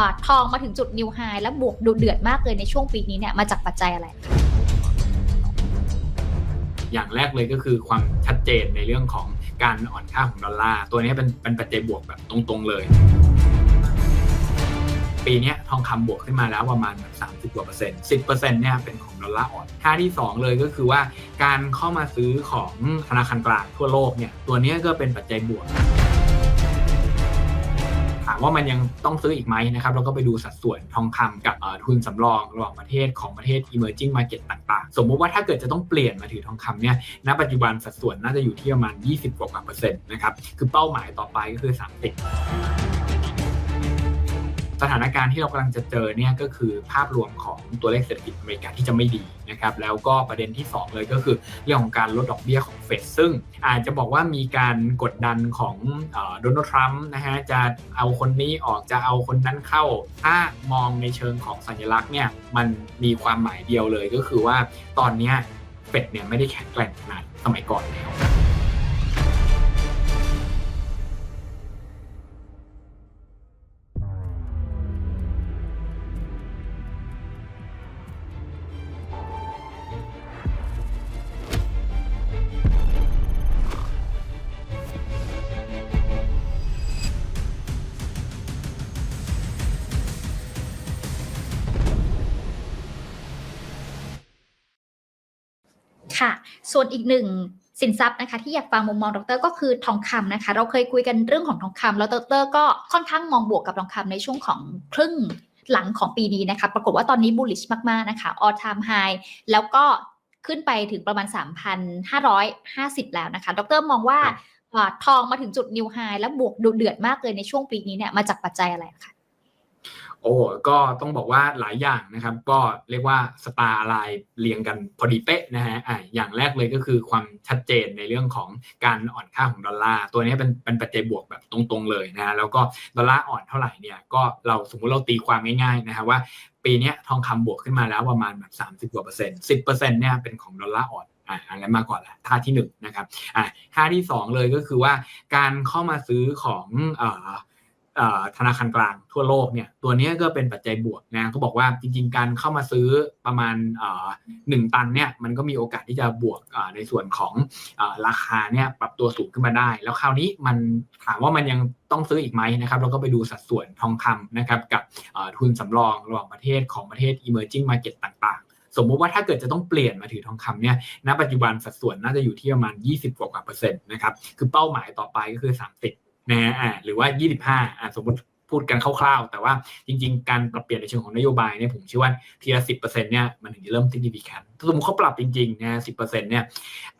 อ่าทองมาถึงจุดนิวไฮและบวกดุเดือดมากเลยในช่วงปีนี้เนี่ยมาจากปัจจัยอะไร อย่างแรกเลยก็คือความชัดเจนในเรื่องของการอ่อนค่าของดอลลาร์ตัวนี้เป็นเป็นปัจจัยบวกแบบตรงๆเลย ปีนี้ทองคำบวกขึ้นมาแล้วประมาณ 30กว่าเปอร์เซ็นต์10เปอร์เซ็นต์เนี่ยเป็นของดอลลาร์อ่อนค่าที่ 2 เลยก็คือว่าการเข้ามาซื้อของธนาคารกลางทั่วโลกเนี่ยตัวนี้ก็เป็นปัจจัยบวก ว่ามันยังต้องซื้ออีกไหมนะครับเราก็ไปดูสัดส่วนทองคำกับทุนสำรองระหว่างประเทศของประเทศ emerging market ต่างๆ สมมุติว่าถ้าเกิดจะต้องเปลี่ยนมาถือทองคำเนี่ยณปัจจุบันสัดส่วนน่าจะอยู่ที่ประมาณ 20 กว่าเปอร์เซ็นต์นะครับคือเป้าหมายต่อไปก็คือ 30 สถานการณ์ที่เรากำลังจะเจอเนี่ยก็คือภาพรวมของตัวเลขเศรษฐกิจอเมริกาที่จะไม่ดีนะครับแล้วก็ประเด็นที่ 2 เลยก็คือเรื่องของการลดดอกเบี้ยของเฟดซึ่งอาจจะบอกว่ามีการกดดันของโดนัลด์ทรัมป์นะฮะจะเอาคนนี้ออกจะเอาคนนั้นเข้า ถ้ามองในเชิงของสัญลักษณ์เนี่ยมันมีความหมายเดียวเลยก็คือว่าตอนนี้เฟดเนี่ยไม่ได้แข็งแกร่งขนาดสมัยก่อนแล้ว ค่ะ ส่วนอีกหนึ่งสินทรัพย์นะคะที่อยากฟังมุมมองดรก็คือทองคำนะคะ เราเคยคุยกันเรื่องของทองคำแล้วดรก็ค่อนข้างมองบวกกับทองคำในช่วงของครึ่งหลังของปีนี้นะคะ ปรากฏว่าตอนนี้ bullish มากๆนะคะ all time high แล้วก็ขึ้นไปถึงประมาณ 3,550 แล้วนะคะ ดรมองว่าครับอ่าทองมาถึงจุดนิวไฮและบวกดุเดือดมากเลยในช่วงปีนี้เนี่ยมาจากปัจจัยอะไรคะ โอ้ก็ต้องบอกว่าหลายอย่างนะครับ ก็เรียกว่าสตาร์ไลน์เรียงกันพอดีเป๊ะนะฮะอะอย่างแรกเลยก็คือความชัดเจนในเรื่องของการอ่อนค่าของดอลลาร์ตัวนี้เป็นเป็นปัจจัยบวกแบบตรงๆเลยนะฮะแล้วก็ดอลลาร์อ่อนเท่าไหร่เนี่ยก็เราสมมุติเราตีความง่ายๆนะฮะว่าปีนี้ทองคำบวกขึ้นมาแล้วประมาณแบบ30กว่าเปอร์เซ็นต์สิบเปอร์เซ็นต์เนี่ยเป็นของดอลลาร์อ่อนอะอันนั้นมาก่อนละท่าที่หนึ่งนะครับอะท่าที่สองเลยก็คือว่าการเข้ามาซื้อของอ่อเอ่อ ธนาคารกลางทั่วโลกเนี่ยตัวนี้ก็เป็นปัจจัยบวกนะเขาบอกว่าจริง ๆ การเข้ามาซื้อประมาณหนึ่งตันเนี่ยมันก็มีโอกาสที่จะบวกในส่วนของอราคาเนี่ยปรับตัวสูงขึ้นมาได้ แล้วคราวนี้มันถามว่ามันยังต้องซื้ออีกไหมนะครับเราก็ไปดูสัดส่วนทองคำนะครับกับทุนสำรองระหว่างประเทศของประเทศ emerging market ต่างๆสมมุติว่าถ้าเกิดจะต้องเปลี่ยนมาถือทองคำเนี่ย ณ ปัจจุบันสัดส่วนน่าจะอยู่ที่ประมาณ 20 กว่าเปอร์เซ็นต์นะครับ คือเป้าหมายต่อไปก็คือ 30 นะฮะอ่าหรือว่า 25อ่าสมมติพูดกันคร่าวๆ แต่ว่าจริงๆ การปรับเปลี่ยนในเชิงของนโยบายเนี่ยผมเชื่อว่าทีละ10%เนี่ยมันถึงจะเริ่ม significant ถ้าสมมติเขาปรับจริงๆนะ10%เนี่ย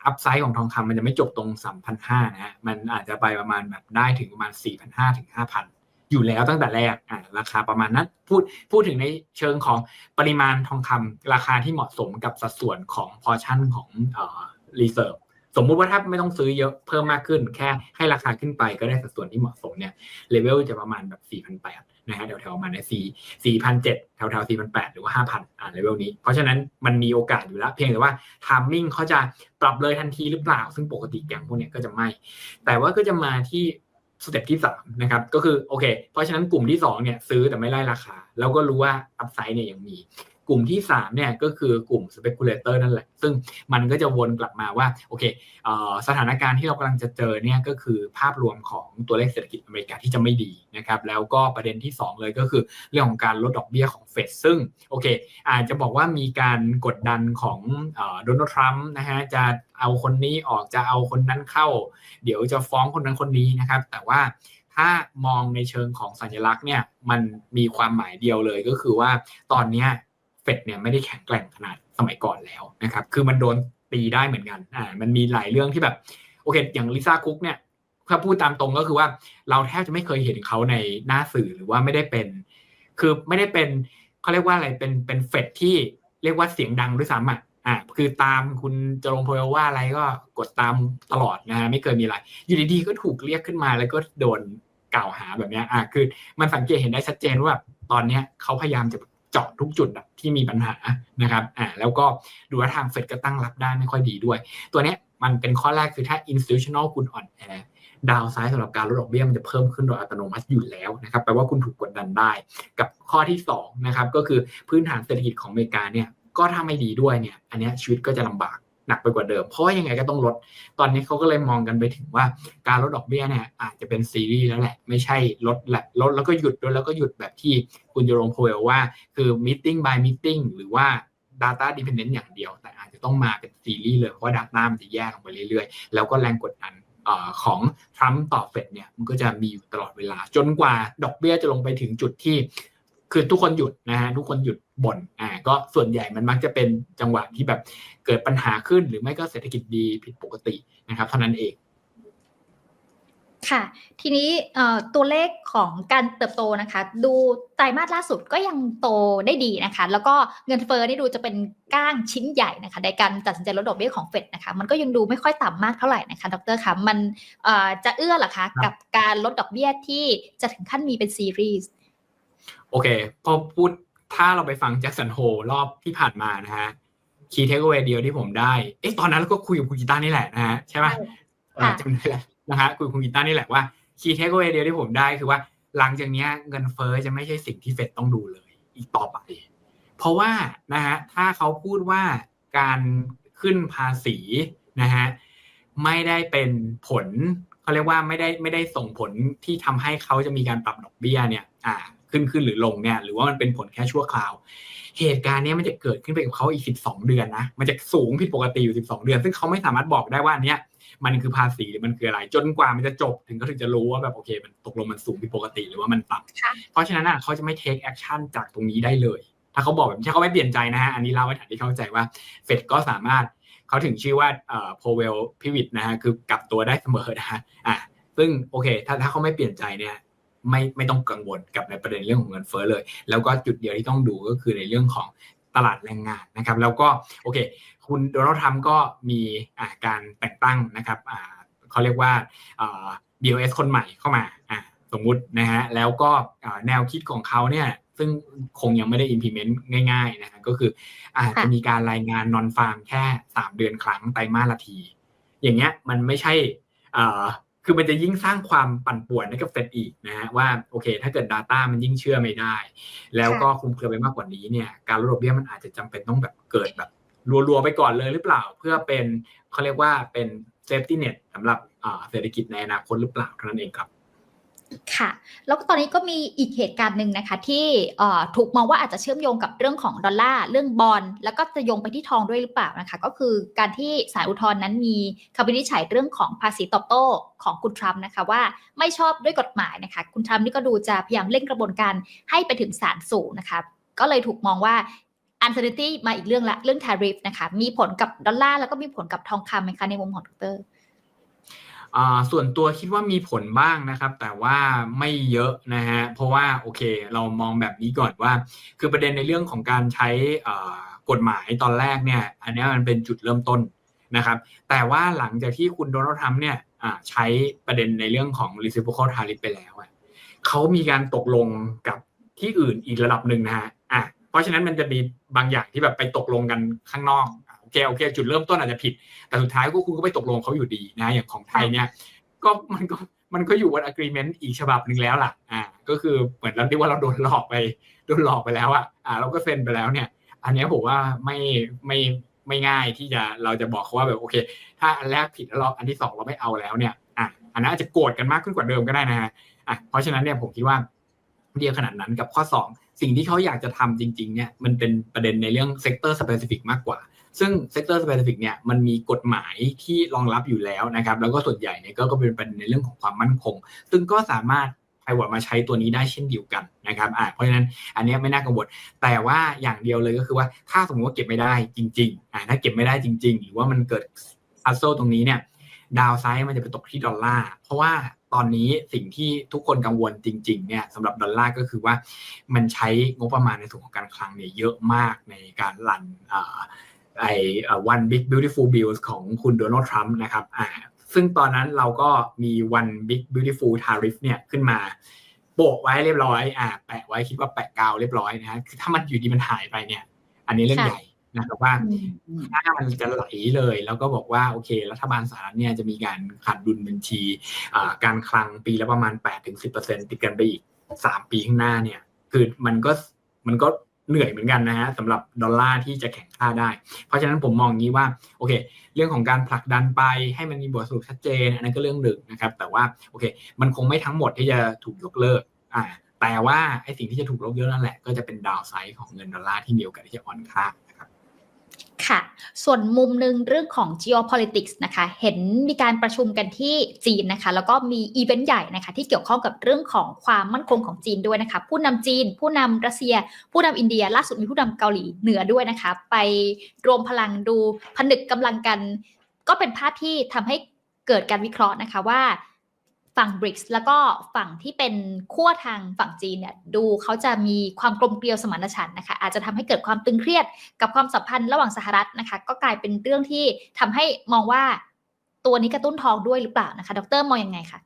อัพไซด์ของทองคำมันจะไม่จบตรง 3,500นะฮะมันอาจจะไปประมาณแบบได้ถึงประมาณ 4,500ถึง5,000อยู่แล้วตั้งแต่แรกอ่าราคาประมาณนั้นพูดพูดถึงในเชิงของปริมาณทองคำราคาที่เหมาะสมกับสัดส่วนของพอชั่นของเอ่อ reserve สมมุติว่าถ้าไม่ต้องซื้อเยอะเพิ่มมากขึ้น แค่ให้ราคาขึ้นไปก็ได้สัดส่วนที่เหมาะสมเนี่ยเลเวลจะประมาณแบบ4,800นะฮะแถวๆประมาณใน4 4,700แถวๆ4,800หรือว่า5,000อ่าเลเวลนี้ เพราะฉะนั้นมันมีโอกาสอยู่แล้ว เพียงแต่ว่าทามมิ่งเขาจะปรับเลยทันทีหรือเปล่า ซึ่งปกติแกงพวกเนี้ยก็จะไม่ แต่ว่าก็จะมาที่สเต็ปที่3นะครับก็คือโอเค เพราะฉะนั้นกลุ่มที่2เนี่ยซื้อแต่ไม่ไล่ราคา แล้วก็รู้ว่าอัพไซด์เนี่ยยังมี กลุ่มที่3เนี่ยก็คือกลุ่ม speculator นั่นแหละ ซึ่งมันก็จะวนกลับมาว่าโอเคเออสถานการณ์ที่เรากำลังจะเจอเนี่ยก็คือภาพรวมของตัวเลขเศรษฐกิจอเมริกาที่จะไม่ดีนะครับแล้วก็ประเด็นที่ 2 เลยก็คือเรื่องของการลดดอกเบี้ยของเฟดซึ่งโอเคอาจจะบอกว่ามีการกดดันของโดนัลด์ทรัมป์นะฮะจะเอาคนนี้ออกจะเอาคนนั้นเข้า เดี๋ยวจะฟ้องคนนั้นคนนี้นะครับแต่ว่าถ้ามองในเชิงของสัญลักษณ์เนี่ยมันมีความหมายเดียวเลยก็คือว่าตอนเนี้ย ฟดเนี่ยไม่ได้แข็งแกร่งขนาดสมัยก่อนแล้วนะครับ คือมันโดนตีได้เหมือนกัน อ่า มันมีหลายเรื่องที่แบบ โอเค อย่างลิซ่าคุกเนี่ย ถ้าพูดตามตรงก็คือว่าเราแทบจะไม่เคยเห็นเขาในหน้าสื่อหรือว่าไม่ได้เป็น คือไม่ได้เป็นเขาเรียกว่าอะไร เป็น เป็นเฟดที่เรียกว่าเสียงดังด้วยซ้ำอะ อ่า คือตามคุณจรงพลว่าอะไรก็กดตามตลอดนะฮะ ไม่เคยมีอะไร อยู่ดีๆ ก็ถูกเรียกขึ้นมาแล้วก็โดนกล่าวหาแบบนี้อะคือมันสังเกตเห็นได้ชัดเจนว่าแบบตอนเนี้ยเขาพยายามจะ เจาะทุกจุดที่มีปัญหานะครับอ่าแล้วก็ดูว่าทางเฟดก็ตั้งรับได้ไม่ค่อยดีด้วย ตัวเนี้ยมันเป็นข้อแรกคือถ้า institutional คุณอ่อนแอดาวไซด์สำหรับการลดดอกเบี้ยมันจะเพิ่มขึ้นโดยอัตโนมัติอยู่แล้วนะครับแปลว่าคุณถูกกดดันได้ กับข้อที่2นะครับก็คือพื้นฐานเศรษฐกิจของอเมริกาเนี่ยก็ถ้าไม่ดีด้วยเนี่ยอันนี้ชีวิตก็จะลำบาก หนักไปกว่าเดิม เพราะว่ายังไงก็ต้องลด ตอนนี้เขาก็เลยมองกันไปถึงว่าการลดดอกเบี้ยเนี่ยอาจจะเป็นซีรีส์แล้วแหละ ไม่ใช่ลดแหละลดแล้วก็หยุดลดแล้วก็หยุดแบบที่คุณโยรมโพเวลว่า คือ meeting by meeting หรือว่า data dependent อย่างเดียว แต่อาจจะต้องมาเป็นซีรีส์เลย เพราะว่า data มันจะแยกออกไปเรื่อยๆ แล้วก็แรงกดดันอของทรัมป์ต่อเฟดเนี่ยมันก็จะมีอยู่ตลอดเวลา จนกว่าดอกเบี้ยจะลงไปถึงจุดที่ คือทุกคนหยุดนะฮะทุกคนหยุด บ่นอ่าก็ส่วนใหญ่มันมักจะเป็นจังหวะที่แบบเกิดปัญหาขึ้นหรือไม่ก็เศรษฐกิจดีผิดปกตินะครับ เท่านั้นเองค่ะทีนี้เอ่อตัวเลขของการเติบโตนะคะ ดูไตรมาสล่าสุดก็ยังโตได้ดีนะคะ แล้วก็เงินเฟ้อนี่ดูจะเป็นก้างชิ้นใหญ่นะคะในการตัดสินใจลดดอกเบี้ยของเฟดนะคะมันก็ยังดูไม่ค่อยต่ำมากเท่าไหร่นะคะดรคะมันเอ่อจะเอื้อเหรอคะกับการลดดอกเบี้ยที่จะถึงขั้นมีเป็นซีรีส์โอเค พอพูด ถ้าเราไปฟังแจ็คสันโฮรอบที่ผ่านมานะฮะคีย์เทคเวเดียวที่ผมได้ เอ๊ะตอนนั้นเราก็คุยกับคุณกีตาร์นี่แหละนะฮะใช่ป่ะค่ะจำได้แหละนะฮะคุยกับคุณกีตาร์นี่แหละว่าคีย์เทคเวเดียวที่ผมได้คือว่าหลังจากเนี้ยเงินเฟ้อจะไม่ใช่สิ่งที่เฟดต้องดูเลย อีกต่อไป เพราะว่านะฮะถ้าเขาพูดว่าการขึ้นภาษีนะฮะไม่ได้เป็นผลเขาเรียกว่าไม่ได้ไม่ได้ส่งผลที่ทำให้เขาจะมีการปรับดอกเบี้ยเนี่ย อ่า ขึ้นขึ้นหรือลงเนี่ยหรือว่ามันเป็นผลแค่ชั่วคราว เหตุการณ์เนี้ยมันจะเกิดขึ้นไปกับเขาอีก 12 เดือนนะมันจะสูงผิดปกติอยู่ 12 เดือน ซึ่งเขาไม่สามารถบอกได้ว่าอันเนี้ยมันคือภาษีหรือมันคืออะไร จนกว่ามันจะจบถึงก็ถึงจะรู้ว่าแบบโอเค มันตกลงมันสูงผิดปกติหรือว่ามันต่ำค่ะเพราะฉะนั้นอะเขาจะไม่ take action จากตรงนี้ได้เลย ถ้าเขาบอกแบบนี้ถ้าเขาไม่เปลี่ยนใจนะฮะอันนี้เล่าให้ฐานที่เข้าใจว่าเฟดก็สามารถเขาถึงชื่อว่าเอ่อ Powell pivot นะฮะคือกลับตัวได้เสมอนะฮะอะซึ่งโอเค ถ้าถ้าเขาไม่เปลี่ยนใจเนี่ย ไม่ไม่ต้องกังวลกับในประเด็นเรื่องของเงินเฟ้อเลย แล้วก็จุดเดียวที่ต้องดูก็คือในเรื่องของตลาดแรงงานนะครับ แล้วก็โอเค คุณโดนัลด์ทรัมป์ก็มีอ่าการแต่งตั้งนะครับอ่าเขาเรียกว่าอ่า BOS คนใหม่เข้ามาอ่าสมมุตินะฮะแล้วก็อ่าแนวคิดของเขาเนี่ยซึ่งคงยังไม่ได้ implement ง่ายๆนะฮะก็คืออาจจะมีการรายงานนอนฟาร์มแค่ 3 เดือนครั้งไตรมาสละที อย่างเงี้ยมันไม่ใช่อ่า คือมันจะยิ่งสร้างความปั่นป่วนให้กับเฟดอีกนะฮะว่าโอเค ถ้าเกิด Data มันยิ่งเชื่อไม่ได้ แล้วก็คลุมเครือไปมากกว่านี้เนี่ยการลดดอกเบี้ยมันอาจจะจำเป็นต้องแบบเกิดแบบรัวๆไปก่อนเลยหรือเปล่า เพื่อเป็นเขาเรียกว่าเป็นเซฟตี้เน็ตสำหรับอ่าเศรษฐกิจในอนาคตหรือเปล่าเท่านั้นเองครับ ค่ะ แล้วก็ตอนนี้ก็มีอีกเหตุการณ์หนึ่งนะคะ ที่ถูกมองว่าอาจจะเชื่อมโยงกับเรื่องของดอลลาร์เรื่องบอลแล้วก็จะโยงไปที่ทองด้วยหรือเปล่านะคะ ก็คือการที่ศาลอุทธรณ์นั้นมีคำวินิจฉัยเรื่องของภาษีตอบโต้ของคุณทรัมป์นะคะว่าไม่ชอบด้วยกฎหมายนะคะ คุณทรัมป์นี่ก็ดูจะพยายามเร่งกระบวนการให้ไปถึงศาลสูงนะคะ ก็เลยถูกมองว่า uncertainty มาอีกเรื่องละเรื่อง tariff นะคะมีผลกับดอลลาร์แล้วก็มีผลกับทองคำไหมคะในมุมของดรอ่า ส่วนตัวคิดว่ามีผลบ้างนะครับ แต่ว่าไม่เยอะนะฮะเพราะว่าโอเค เรามองแบบนี้ก่อนว่า คือประเด็นในเรื่องของการใช้กฎหมายตอนแรกเนี่ยอันนี้มันเป็นจุดเริ่มต้นนะครับ แต่ว่าหลังจากที่คุณโดนัลด์ทรัมป์เนี่ยใช้ประเด็นในเรื่องของ reciprocal tariff ไปแล้วเขามีการตกลงกับที่อื่นอีกระดับหนึ่งนะฮะอะเพราะฉะนั้นมันจะมีบางอย่างที่แบบไปตกลงกันข้างนอก เคโอเคจุดเริ่มต้นอาจจะผิด แต่สุดท้ายก็คุณก็ไปตกลงเขาอยู่ดีนะอย่างของไทยเนี่ยก็มันก็มันก็อยู่บน agreement อีกฉบับหนึ่งแล้วล่ะอ่าก็คือเหมือนเราที่ว่าเราโดนหลอกไปโดนหลอกไปแล้วอะอ่าเราก็เซ็นไปแล้วเนี่ย อันนี้ผมว่าไม่ไม่ไม่ง่ายที่จะเราจะบอกเขาว่าแบบโอเค ถ้าอันแรกผิดแล้วเราอันที่สองเราไม่เอาแล้วเนี่ยอะอันนั้นอาจจะโกรธกันมากขึ้นกว่าเดิมก็ได้นะฮะอะเพราะฉะนั้นเนี่ยผมคิดว่าเดียวขนาดนั้นกับข้อสองสิ่งที่เขาอยากจะทำจริง ๆ เนี่ยมันเป็นประเด็นในเรื่อง sector specific มากกว่า ซึ่ง sector specific เนี่ยมันมีกฎหมายที่รองรับอยู่แล้วนะครับ แล้วก็ส่วนใหญ่เนี่ยก็ก็เป็นประเด็นในเรื่องของความมั่นคง ซึ่งก็สามารถไพวมาใช้ตัวนี้ได้เช่นเดียวกันนะครับอ่าเพราะฉะนั้นอันนี้ไม่น่ากังวล แต่ว่าอย่างเดียวเลยก็คือว่าถ้าสมมติว่าเก็บไม่ได้จริงๆอ่าถ้าเก็บไม่ได้จริง ๆ หรือว่ามันเกิดอัลโซตรงนี้เนี่ยดาวไซด์มันจะไปตกที่ดอลลาร์ เพราะว่าตอนนี้สิ่งที่ทุกคนกังวลจริงๆเนี่ยสำหรับดอลลาร์ก็คือว่ามันใช้งบประมาณในส่วนของการคลังเนี่ยเยอะมากในการรันอ่า ไอ้ one big beautiful bill ของคุณโดนัลด์ทรัมป์นะครับอ่าซึ่งตอนนั้นเราก็มี one big beautiful tariff เนี่ยขึ้นมา โปะไว้เรียบร้อยอ่าแปะไว้คิดว่าแปะกาวเรียบร้อยนะฮะคือถ้ามันอยู่ดีมันหายไปเนี่ย อันนี้เรื่องค่ะใหญ่นะครับว่าอืมค่ามันจะไหลเลย แล้วก็บอกว่าโอเค รัฐบาลสหรัฐเนี่ยจะมีการขาดดุลบัญชีอ่าการคลังปีละประมาณ8-10%ติดกันไปอีก 3 ปีข้างหน้าเนี่ย คือมันก็มันก็ เหนื่อยเหมือนกันนะฮะสำหรับดอลลาร์ที่จะแข่งค่าได้ เพราะฉะนั้นผมมองอย่างนี้ว่าโอเค เรื่องของการผลักดันไปให้มันมีบทสรุปชัดเจนอันนั้นก็เรื่องหนึ่งนะครับ แต่ว่าโอเค มันคงไม่ทั้งหมดที่จะถูกยกเลิกอ่าแต่ว่าไอ้สิ่งที่จะถูกลบเยอะนั่นแหละก็จะเป็นดาวไซด์ของเงินดอลลาร์ที่มีโอกาสที่จะอ่อนค่านะ ค่ะ ส่วนมุมหนึ่งเรื่องของ geopolitics นะคะ เห็นมีการประชุมกันที่จีนนะคะ แล้วก็มีอีเวนต์ใหญ่นะคะที่เกี่ยวข้องกับเรื่องของความมั่นคงของจีนด้วยนะคะ ผู้นำจีน ผู้นำรัสเซีย ผู้นำอินเดีย ล่าสุดมีผู้นำเกาหลีเหนือด้วยนะคะ ไปรวมพลังดูผนึกกำลังกัน ก็เป็นภาพที่ทำให้เกิดการวิเคราะห์นะคะว่า ฝั่งบริกส์แล้วก็ฝั่งที่เป็นขั้วทางฝั่งจีนเนี่ยดูเขาจะมีความกลมเกลียวสมานฉันท์นะคะอาจจะทำให้เกิดความตึงเครียดกับความสัมพันธ์ระหว่างสหรัฐนะคะ ก็กลายเป็นเรื่องที่ทำให้มองว่าตัวนี้กระตุ้นทองด้วยหรือเปล่านะคะ ดรมองยังไงคะ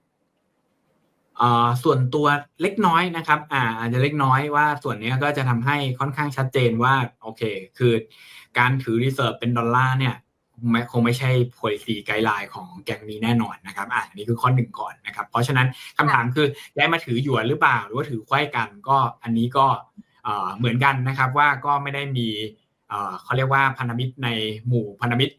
อ่าส่วนตัวเล็กน้อยนะครับอ่าอาจจะเล็กน้อยว่าส่วนนี้ก็จะทำให้ค่อนข้างชัดเจนว่าโอเค คือการถือรีเซิร์ฟเป็นดอลลาร์เนี่ย ไม่คงไม่ใช่ policy guideline ของแกงนี้แน่นอนนะครับอ่าอันนี้คือข้อหนึ่งก่อนนะครับ เพราะฉะนั้นคำถามคือย้ายมาถือหยวนหรือเปล่า หรือว่าถือไขว้กันก็อันนี้ก็เอ่อเหมือนกันนะครับว่าก็ไม่ได้มีเอ่อเขาเรียกว่าพันธมิตรในหมู่พันธมิตร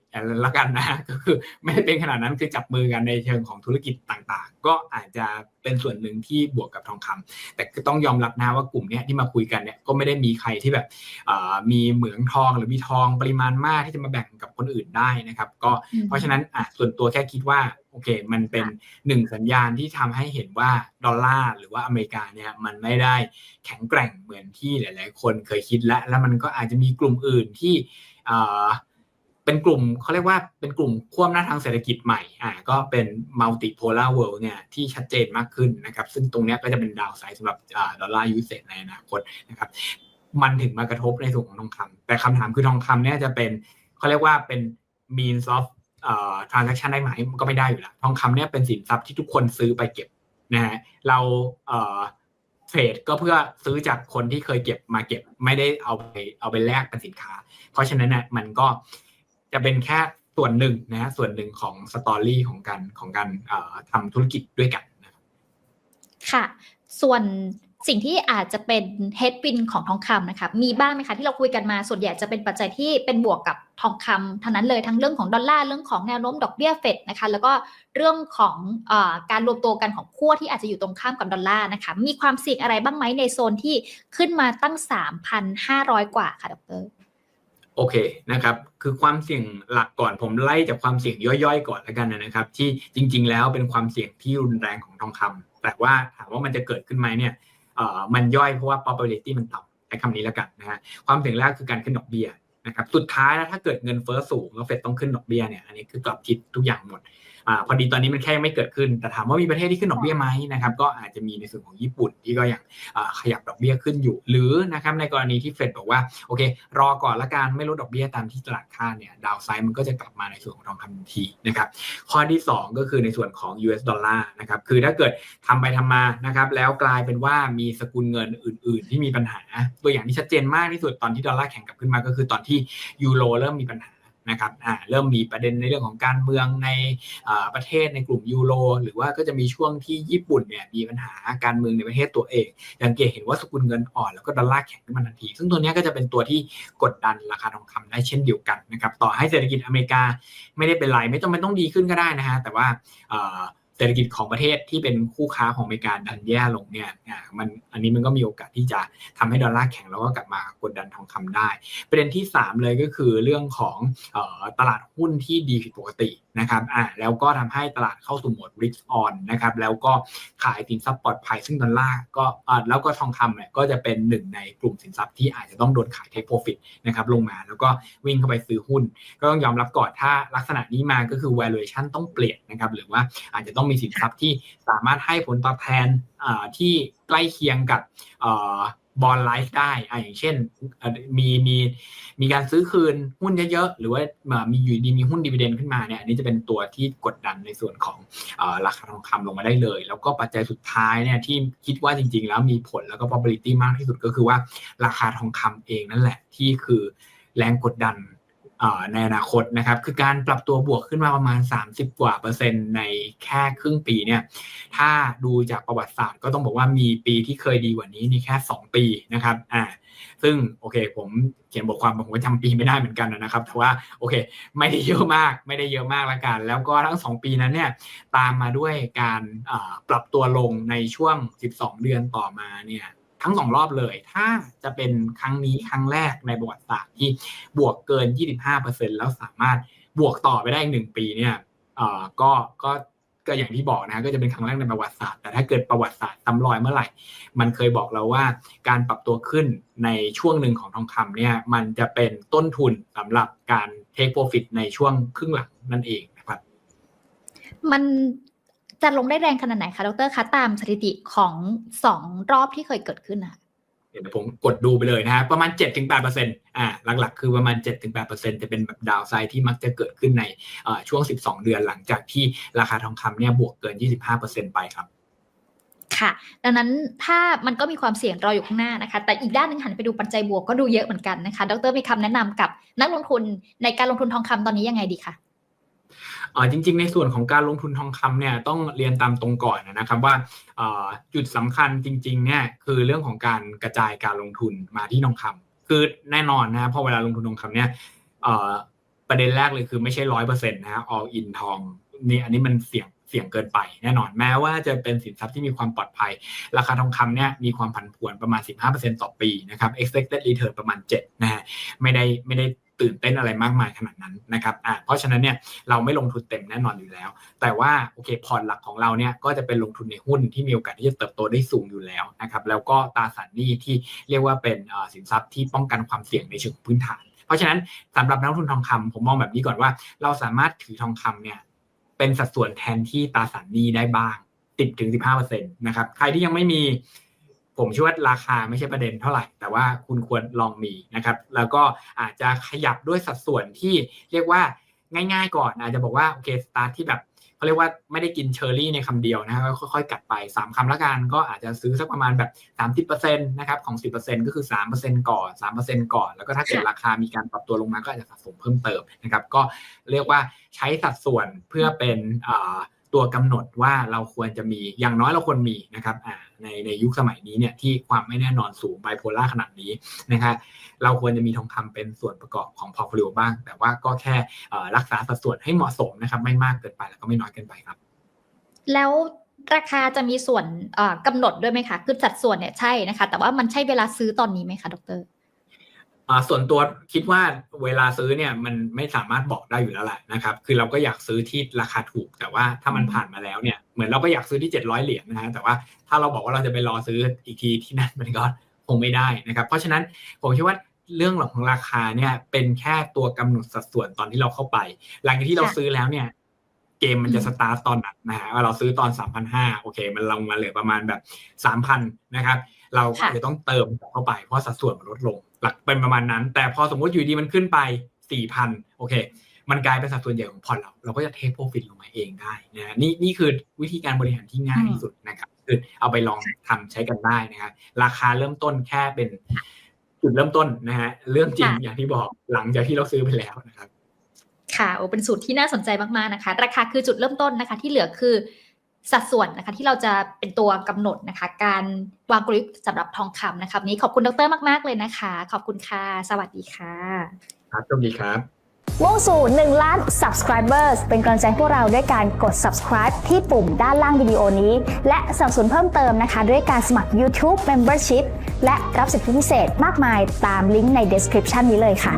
ละกันนะก็คือไม่ได้เป็นขนาดนั้นคือจับมือกันในเชิงของธุรกิจต่างๆ ก็อาจจะเป็นส่วนหนึ่งที่บวกกับทองคำแต่ก็ต้องยอมรับนะว่ากลุ่มเนี้ยที่มาคุยกันเนี่ยก็ไม่ได้มีใครที่แบบเอ่อมีเหมืองทองหรือมีทองปริมาณมากที่จะมาแบ่งกับคนอื่นได้นะครับ ก็อืมเพราะฉะนั้นอะส่วนตัวแค่คิดว่าโอเค มันเป็นหนึ่งสัญญาณที่ทำให้เห็นว่าดอลลาร์หรือว่าอเมริกาเนี่ยมันไม่ได้แข็งแกร่งเหมือนที่หลาย ๆ คนเคยคิดและแล้วมันก็อาจจะมีกลุ่มอื่นที่เอ่อ เป็นกลุ่มเขาเรียกว่าเป็นกลุ่มขั้วอำนาจทางเศรษฐกิจใหม่อ่าก็เป็น multipolar world เนี่ยที่ชัดเจนมากขึ้นนะครับซึ่งตรงนี้ก็จะเป็นดาวไซด์สำหรับอ่าดอลลาร์ยูเซในอนาคตนะครับมันถึงมากระทบในส่วนของทองคำแต่คำถามคือทองคำเนี่ยจะเป็นเขาเรียกว่าเป็น means of เอ่อ transaction ได้ไหมมันก็ไม่ได้อยู่แล้วทองคำเนี่ยเป็นสินทรัพย์ที่ทุกคนซื้อไปเก็บนะฮะเราเอ่อเทรดก็เพื่อซื้อจากคนที่เคยเก็บมาเก็บไม่ได้เอาไปเอาไปแลกเป็นสินค้า เพราะฉะนั้นเนี่ยมันก็ จะเป็นแค่ส่วนหนึ่งนะฮะส่วนหนึ่งของสตอรี่ของการของการทำธุรกิจด้วยกันนะครับค่ะ ส่วนสิ่งที่อาจจะเป็นเฮดวินของทองคำนะคะมีบ้างไหมคะที่เราคุยกันมาส่วนใหญ่จะเป็นปัจจัยที่เป็นบวกกับทองคำทั้งนั้นเลยทั้งเรื่องของดอลลาร์เรื่องของแนวโน้มดอกเบี้ยเฟดนะคะแล้วก็เรื่องของออการรวมตัวกันของขั้วที่อาจจะอยู่ตรงข้ามกับดอลลาร์นะคะมีความเสี่ยงอะไรบ้างไหมในโซนที่ขึ้นมาตั้ง 3,500 กว่าค่ะดร โอเคนะครับคือความเสี่ยงหลักก่อนผมไล่จากความเสี่ยงย่อยๆ ก่อนแล้วกันนะครับ ที่จริง ๆ แล้วเป็นความเสี่ยงที่รุนแรงของทองคำแต่ว่าถามว่ามันจะเกิดขึ้นไหมเนี่ยมันย่อยเพราะว่า probability มันต่ำใช้คำนี้แล้วกันนะฮะความเสี่ยงแรกคือการขึ้นดอกเบี้ยนะครับสุดท้ายแล้วถ้าเกิดเงินเฟ้อสูงแล้วเฟดต้องขึ้นดอกเบี้ยเนี่ยอันนี้คือกลับทิศทุกอย่างหมด อพอดีตอนนี้มันแค่ไม่เกิดขึ้น แต่ถามว่ามีประเทศที่ขึ้นดอกเบี้ยไหมนะครับก็อาจจะมีในส่วนของญี่ปุ่นที่ก็ยังอ่าขยับดอกเบี้ยขึ้นอยู่ หรือนะครับในกรณีที่เฟดบอกว่าโอเค รอก่อนละกันไม่ลดดอกเบี้ยตามที่ตลาดคาดเนี่ยดาวไซด์มันก็จะกลับมาในส่วนของทองคำทันทีนะครับข้อที่ 2 ก็คือในส่วนของ US ดอลลาร์นะครับคือถ้าเกิดทำไปทำมานะครับแล้วกลายเป็นว่ามีสกุลเงินอื่น ๆ ที่มีปัญหา ตัวอย่างที่ชัดเจนมากที่สุดตอนที่ดอลลาร์แข็งกลับขึ้นมาก็คือตอนที่ยูโรเริ่มมีปัญหา นะครับอ่าเริ่มมีประเด็นในเรื่องของการเมืองในประเทศในกลุ่มยูโรหรือว่าก็จะมีช่วงที่ญี่ปุ่นเนี่ยมีปัญหาการเมืองในประเทศตัวเองสังเกตเห็นว่าสกุลเงินอ่อนแล้วก็ดอลลาร์แข็งขึ้นมาทันที ซึ่งตัวนี้ก็จะเป็นตัวที่กดดันราคาทองคำได้เช่นเดียวกันนะครับต่อให้เศรษฐกิจอเมริกาไม่ได้เป็นไรไม่จำเป็นต้องดีขึ้นก็ได้นะฮะแต่ว่า เศรษฐกิจของประเทศที่เป็นคู่ค้าของอเมริกาดันแย่ลงเนี่ยอ่ามันอันนี้มันก็มีโอกาสที่จะทำให้ดอลลาร์แข็งแล้วก็กลับมากดดันทองคำได้ ประเด็นที่ 3 เลยก็คือเรื่องของออตลาดหุ้นที่ดีผิดปกตินะครับอ่าแล้วก็ทำให้ตลาดเข้าสู่โหมด risk on นะครับแล้วก็ขายสินทรัพย์ปลอดภัยซึ่งดอลลาร์ก็อ่าแล้วก็ทองคำเนี่ยก็จะเป็นหนึ่งในกลุ่มสินทรัพย์ที่อาจจะต้องโดนขาย take profit นะครับลงมาแล้วก็วิ่งเข้าไปซื้อหุ้น ก็ต้องยอมรับก่อนถ้าลักษณะนี้มาก็คือ valuation ต้องเปลี่ยนนะครับหรือว่าอาจจะต้องมีสินทรัพย์ที่สามารถให้ผลตอบแทนที่ใกล้เคียงกับบอลไลฟ์ได้ออย่างเช่นมีมีมีการซื้อคืนหุ้นเยอะๆ หรือว่ามีอยู่ดีมีหุ้นดีเวเดนขึ้นมาเนี่ยอันนี้จะเป็นตัวที่กดดันในส่วนของอราคาทองคำลงมาได้เลย แล้วก็ปัจจัยสุดท้ายเนี่ยที่คิดว่าจริงๆ แล้วมีผลแล้วก็ probability มากที่สุดก็คือว่าราคาทองคำเองนั่นแหละที่คือแรงกดดัน ในอนาคตนะครับคือการปรับตัวบวกขึ้นมาประมาณ 30 กว่าเปอร์เซ็นต์ในแค่ครึ่งปีเนี่ยถ้าดูจากประวัติศาสตร์ก็ต้องบอกว่ามีปีที่เคยดีกว่านี้นี่แค่ 2 ปีนะครับอ่าซึ่งโอเคผมเขียนบทความผมก็จำปีไม่ได้เหมือนกันนะครับแต่ว่าโอเค ไม่ได้เยอะมากไม่ได้เยอะมากละกัน แล้วก็ทั้ง 2 ปีนั้นเนี่ยตามมาด้วยการปรับตัวลงในช่วง 12 เดือนต่อมาเนี่ย ทั้งสองรอบเลย ถ้าจะเป็นครั้งนี้ครั้งแรกในประวัติศาสตร์ที่บวกเกิน 25%แล้วสามารถบวกต่อไปได้อีกหนึ่งปีเนี่ยเอ่อก็ก็ก็อย่างที่บอกนะก็จะเป็นครั้งแรกในประวัติศาสตร์แต่ถ้าเกิดประวัติศาสตร์ซ้ำรอยเมื่อไหร่ มันเคยบอกเราว่าการปรับตัวขึ้นในช่วงหนึ่งของทองคำเนี่ยมันจะเป็นต้นทุนสำหรับการเทคโปรฟิตในช่วงครึ่งหลังนั่นเองนะครับ มัน จะลงได้แรงขนาดไหนคะดรคะตามสถิติของสองรอบที่เคยเกิดขึ้นอะเดี๋ยวผมกดดูไปเลยนะฮะประมาณ 7-8%อ่าหลักๆ คือประมาณ 7-8%จะเป็นแบบดาวไซด์ที่มักจะเกิดขึ้นในเอ่อช่วง 12 เดือนหลังจากที่ราคาทองคำเนี่ยบวกเกิน 25%ไปครับ ค่ะ ดังนั้นถ้ามันก็มีความเสี่ยงรออยู่ข้างหน้านะคะ แต่อีกด้านหนึ่งหันไปดูปัจจัยบวกก็ดูเยอะเหมือนกันนะคะ ดรมีคำแนะนำกับนักลงทุนในการลงทุนทองคำตอนนี้ยังไงดีคะเอ่อ จริง ๆ ในส่วนของการลงทุนทองคำเนี่ยต้องเรียนตามตรงก่อนนะครับว่าจุดสำคัญจริงๆเนี่ยคือเรื่องของการกระจายการลงทุนมาที่ทองคำคือแน่นอนนะพอเวลาลงทุนทองคำเนี่ยประเด็นแรกเลยคือไม่ใช่ร้อยเปอร์เซ็นต์นะฮะ all in ทองนี่อันนี้มันเสี่ยงเสี่ยงเกินไปแน่นอนแม้ว่าจะเป็นสินทรัพย์ที่มีความปลอดภัย ราคาทองคำเนี่ยมีความผันผวนประมาณ 15%ต่อปีนะครับ expected return ประมาณ7นะฮะไม่ได้ไม่ได้ ตื่นเต้นอะไรมากมายขนาดนั้นนะครับอ่าเพราะฉะนั้นเนี่ยเราไม่ลงทุนเต็มแน่นอนอยู่แล้ว แต่ว่าโอเคพอร์ตหลักของเราเนี่ยก็จะเป็นลงทุนในหุ้นที่มีโอกาสที่จะเติบโตได้สูงอยู่แล้วนะครับแล้วก็ตราสารหนี้ที่เรียกว่าเป็นสินทรัพย์ที่ป้องกันความเสี่ยงในเชิงพื้นฐาน เพราะฉะนั้นสำหรับนักลงทุนทองคำผมมองแบบนี้ก่อนว่า เราสามารถถือทองคำเนี่ยเป็นสัดส่วนแทนที่ตราสารหนี้ได้บ้าง 10ถึง15%นะครับใครที่ยังไม่มี ผมเชื่อว่าราคาไม่ใช่ประเด็นเท่าไหร่ แต่ว่าคุณควรลองมีนะครับ แล้วก็อาจจะขยับด้วยสัดส่วนที่เรียกว่าง่ายๆ ก่อน อาจจะบอกว่าโอเคสตาร์ทที่แบบเขาเรียกว่าไม่ได้กินเชอร์รี่ในคำเดียวนะครับค่อยๆ กัดไป 3คำละกันก็อาจจะซื้อสักประมาณแบบ 30%นะครับของ 10%ก็คือ 3%ก่อน 3%ก่อน แล้วก็ถ้าเกิดราคามีการปรับตัวลงมาก็อาจจะสะสมเพิ่มเติมนะครับ ก็เรียกว่าใช้สัดส่วนเพื่อเป็นอ่า ตัวกำหนดว่าเราควรจะมีอย่างน้อยเราควรมีนะครับในในยุคสมัยนี้เนี่ยที่ความไม่แน่นอนสูงไบโพล่าขนาดนี้นะครับเราควรจะมีทองคำเป็นส่วนประกอบของพอร์ตโฟลิโอบ้าง แต่ว่าก็แค่รักษาสัดส่วนให้เหมาะสมนะครับ ไม่มากเกินไปแล้วก็ไม่น้อยเกินไปครับ แล้วราคาจะมีส่วนเอ่อกำหนดด้วยไหมคะคือสัดส่วนเนี่ยใช่นะคะ แต่ว่ามันใช่เวลาซื้อตอนนี้ไหมคะดรอ่า ส่วนตัวคิดว่าเวลาซื้อเนี่ยมันไม่สามารถบอกได้อยู่แล้วแหละนะครับ คือเราก็อยากซื้อที่ราคาถูก แต่ว่าถ้ามันผ่านมาแล้วเนี่ยเหมือนเราก็อยากซื้อที่ 700 เหรียญนะฮะแต่ว่าถ้าเราบอกว่าเราจะไปรอซื้ออีกทีที่นั่นมันก็คงไม่ได้นะครับ เพราะฉะนั้นผมคิดว่าเรื่องของราคาเนี่ยเป็นแค่ตัวกำหนดสัดส่วนตอนที่เราเข้าไป หลังจากที่เราซื้อแล้วเนี่ยเกมมันจะสตาร์ตตอนนั้นนะฮะว่าเราซื้อตอน 3,500 โอเค มันลงมาเหลือประมาณแบบ 3,000 นะครับ เราก็อาจจะต้องเติมเข้าไปเพราะสัดส่วนมันลดลง หลักเป็นประมาณนั้น แต่พอสมมติอยู่ดีมันขึ้นไป4,000โอเค มันกลายเป็นสัดส่วนใหญ่ของพอร์ตเรา เราก็จะเทคโปรฟิตลงมาเองได้นะฮะนี่นี่คือวิธีการบริหารที่ง่ายที่สุดนะครับคือเอาไปลองทำใช้กันได้นะครับราคาเริ่มต้นแค่เป็นจุดเริ่มต้นนะฮะเรื่องจริงค่ะอย่างที่บอกหลังจากที่เราซื้อไปแล้วนะครับค่ะโอ้เป็นสูตรที่น่าสนใจมากๆนะคะ ราคาคือจุดเริ่มต้นนะคะ ที่เหลือคือ สัดส่วนนะคะที่เราจะเป็นตัวกำหนดนะคะ การวางกลยุทธ์สำหรับทองคำนะคะวันนี้ขอบคุณดรมาก ๆ เลยนะคะ ขอบคุณค่ะ สวัสดีค่ะ ครับสวัสดีครับมุ่งสู่1ล้าน subscribers เป็นกำลังใจให้พวกเราด้วยการกด subscribe ที่ปุ่มด้านล่างวิดีโอนี้ และสนับสนุนเพิ่มเติมนะคะ ด้วยการสมัคร YouTube Membership และรับสิทธิพิเศษมากมายตามลิงก์ใน description นี้เลยค่ะ